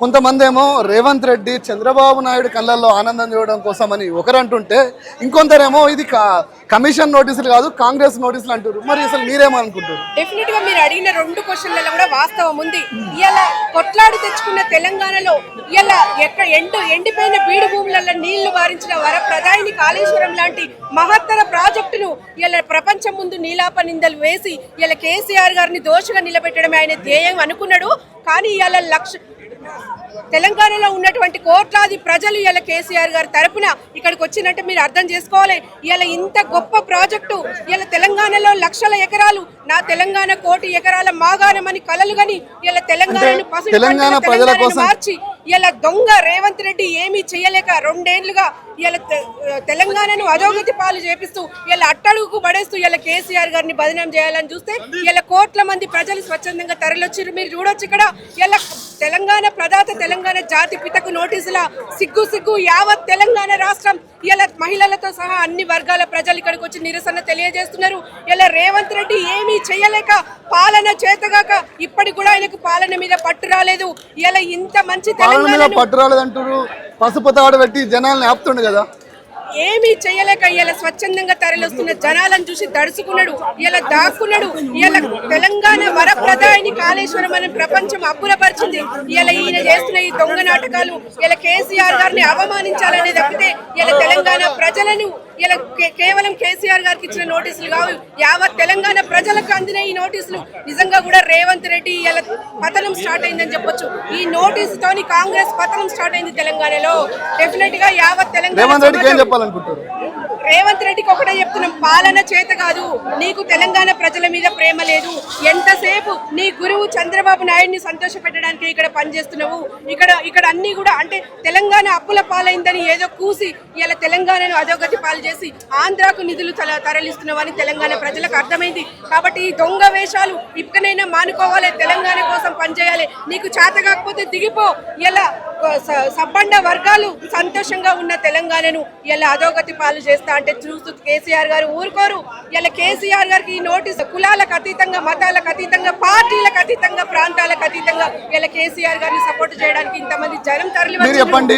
కొంతమంది ఏమో రేవంత్ రెడ్డి చంద్రబాబు నాయుడు కళ్ళల్లో ఆనందం చూడడం అని ఒకరు అంటుంటే ఇంకొందరేమో ఇది కా- కమిషన్ నోటీసులు కాదు కాంగ్రెస్ నోటీసులు అంటారు మరి అసలు మీరేమనుకుంటారు డెఫినెట్గా మీరు అడిగిన రెండు క్వశ్చన్లలో కూడా వాస్తవం ఉంది. ఇలా కొట్లాడి తెచ్చుకున్న తెలంగాణలో ఇలా ఎక్కడ ఎండు ఎండిపోయిన బీడు భూములలో నీళ్ళు వారించిన వర ప్రధాని కాళేశ్వరం లాంటి మహత్తర ప్రాజెక్టును ఇలా ప్రపంచం ముందు నీలాప నిందలు వేసి ఇలా కేసీఆర్ గారిని దోషగా నిలబెట్టడమే ఆయన ధ్యేయం అనుకున్నాడు. కానీ ఇలా లక్ష తెలంగాణలో ఉన్నటువంటి కోట్లాది ప్రజలు ఇలా కేసీఆర్ గారి తరపున ఇక్కడికి వచ్చినట్టు మీరు అర్థం చేసుకోవాలి. ఇలా ఇంత గొప్ప ప్రాజెక్టు ఇలా తెలంగాణలో లక్షల ఎకరాలు నా తెలంగాణ కోటి ఎకరాల మాగాణమని కలలు గని ఇలా తెలంగాణను పసుపు తెలంగాణ ప్రజల కోసం- మార్చి ఇలా దొంగ రేవంత్ రెడ్డి ఏమీ చేయలేక రెండేళ్ళుగా ఇలా తెలంగాణను అధోగతి పాలు చేపిస్తూ ఇలా అట్టడుగు పడేస్తూ ఇలా కేసీఆర్ గారిని బదనాం చేయాలని చూస్తే ఇలా కోట్ల మంది ప్రజలు స్వచ్ఛందంగా తరలిొచ్చారు మీరు చూడొచ్చు ఇక్కడ. ఇలా తెలంగాణ ప్రదాత తెలంగాణ జాతి పితకు నోటీసుల సిగ్గు సిగ్గు యావత్ తెలంగాణ రాష్ట్రం. ఇలా మహిళలతో సహా అన్ని వర్గాల ప్రజలు ఇక్కడికి వచ్చి నిరసన తెలియజేస్తున్నారు. ఇలా రేవంత్ రెడ్డి ఏమీ చేయలేక పాలన చేతగాక ఇప్పటికి కూడా ఆయనకు పాలన మీద పట్టు రాలేదు. ఇలా ఇంత మంచి తెలంగాణ పట్టు రాలేదంటారు పసుపు తాడు పెట్టి జనాల్ని ఆపుతుండు కదా. ఏమీ చేయలేక ఇలా స్వచ్ఛందంగా తరలిస్తున్న జనాలను చూసి దడుచుకున్నాడు ఇలా దాక్కున్నాడు. ఇలా తెలంగాణ కాళేశ్వరం అని ప్రపంచం అబ్బురపరిచింది. ఇలా ఈయన చేస్తున్న ఈ దొంగ నాటకాలు ఇలా కేసీఆర్ గారిని అవమానించాలనే తప్పితే ఇలా తెలంగాణ ప్రజలను ఇలా కేవలం కేసీఆర్ గారికి ఇచ్చిన నోటీసులు కావు. యావత్ తెలంగాణ ప్రజలకు అందిన ఈ నోటీసులు. నిజంగా కూడా రేవంత్ రెడ్డి ఇలా పతనం స్టార్ట్ అయిందని చెప్పొచ్చు. ఈ నోటీసుతోని కాంగ్రెస్ పతనం స్టార్ట్ అయింది తెలంగాణలో. డెఫినెట్గా యావత్ తెలంగాణ రేవంత్ రెడ్డికి ఒకటే చెప్తున్నాం పాలన చేత కాదు నీకు తెలంగాణ ప్రజల మీద ప్రేమ లేదు. ఎంతసేపు నీ గురువు చంద్రబాబు నాయుడిని సంతోష పెట్టడానికి ఇక్కడ పనిచేస్తున్నావు? ఇక్కడ ఇక్కడ అన్ని కూడా అంటే తెలంగాణ అప్పుల పాలైందని ఏదో కూసి ఇలా తెలంగాణను అధోగతి పాలు చేసి ఆంధ్రాకు నిధులు తల- తరలిస్తున్నావని తెలంగాణ ప్రజలకు అర్థమైంది. కాబట్టి ఈ దొంగ వేషాలు ఇప్పటికైనా మానుకోవాలి తెలంగాణ కోసం పనిచేయాలి. నీకు చేత కాకపోతే దిగిపో. ఇలా సబ్బండ వర్గాలు సంతోషంగా ఉన్న తెలంగాణను ఇలా అధోగతి పాలు చేస్తా అంటే చూస్తూ కేసీఆర్ గారు ఊరుకోరు. ఇలా కేసీఆర్ గారికి ఈ నోటీస్ కులాలకు అతీతంగా మతాలకు అతీతంగా పార్టీలకు అతీతంగా ప్రాంతాలకు అతీతంగా ఇలా కేసీఆర్ గారిని సపోర్ట్ చేయడానికి ఇంతమంది జనం తరలి చెప్పండి.